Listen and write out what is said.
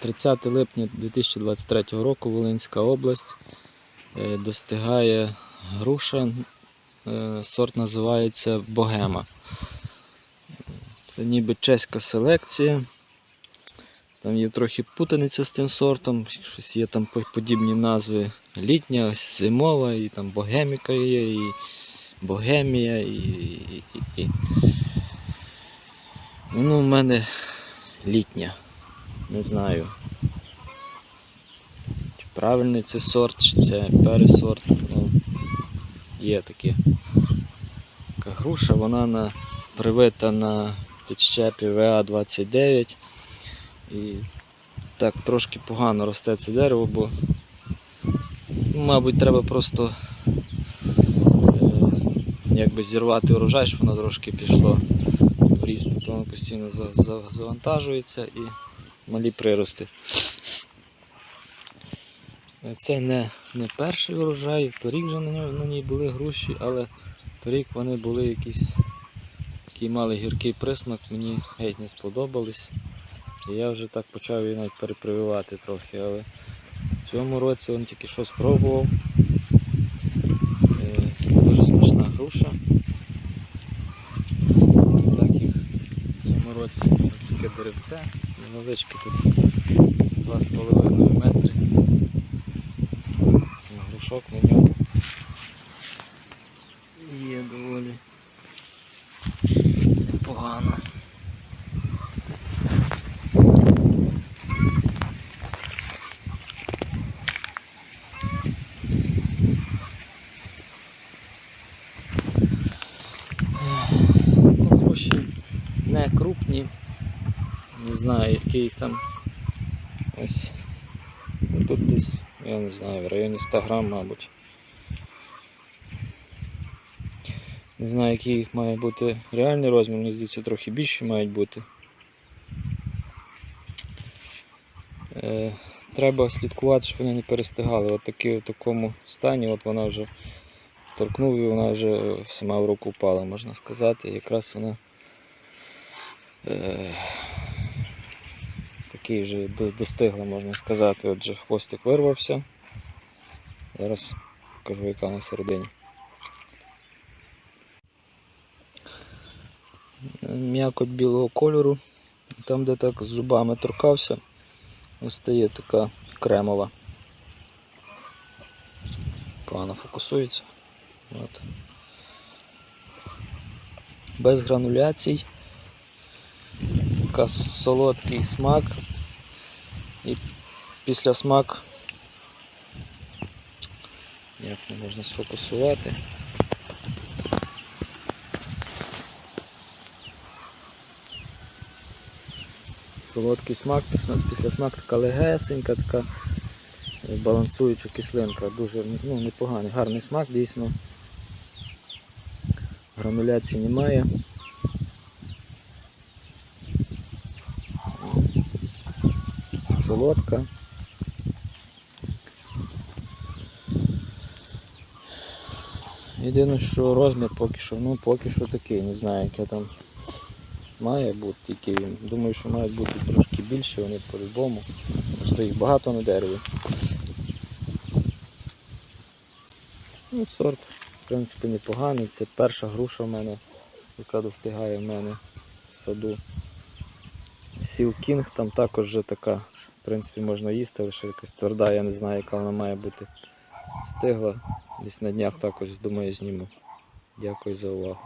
30 липня 2023 року Волинська область е, достигає груша. е, Сорт називається Богема. Це ніби чеська селекція. Там є трохи путаниця з тим сортом, щось є там подібні назви. Літня, зимова, і там богеміка є, і богемія, і. і, і, і. Ну, в мене літня. Не знаю. Чи правильний це сорт, чи це пересорт. Ну, є таке. Така груша, вона на, привита на підщепі ВА-29. І так трошки погано росте це дерево, бо мабуть треба просто е, якби зірвати урожай, щоб воно трошки пішло в ріст, то воно постійно за- за- завантажується і малі прирости. Це не, не перший урожай, торік вже на, на ній були груші, але торік вони були якісь такий мали гіркий присмак, мені геть не сподобались. І я вже так почав її навіть перепрививати трохи, але в цьому році він тільки що спробував. Е, Дуже смачна груша. Так їх в цьому році таке деревце, невеличке тут 2,5 метри. Грушок на ньому є доволі непогано. Ну, Гроші не крупні. Не знаю, які їх там ось тут десь, я не знаю, в районі 100 грам, мабуть. Не знаю, який їх має бути реальний розмір, мені здається, трохи більше мають бути. Е, треба слідкувати, щоб вони не перестигали. От такі в такому стані, от вона вже торкнув і вона вже сама в руку впала, можна сказати. Якраз вона е, такий вже до- достигла, можна сказати. Отже, хвостик вирвався. Зараз покажу, яка на середині. М'якоть білого кольору. Там, де так з зубами торкався, ось стає така кремова. Погано фокусується. От. Без грануляцій. Така солодкий смак. І після смак. Як не можна сфокусувати. Солодкий смак, після, смак така легесенька, така балансуюча кислинка. Дуже ну, непоганий, гарний смак дійсно. Грануляції немає. Солодка. Єдине, що розмір поки що, ну поки що такий, не знаю, яке там має бути, який. Думаю, що мають бути трошки більше, вони по-любому. Просто їх багато на дереві. Ну, сорт, в принципі, непоганий. Це перша груша в мене, яка достигає в мене в саду. Сіл Кінг там також вже така, принципі, можна їсти, лише якась тверда, я не знаю, яка вона має бути стигла. Десь на днях також, думаю, зніму. Дякую за увагу.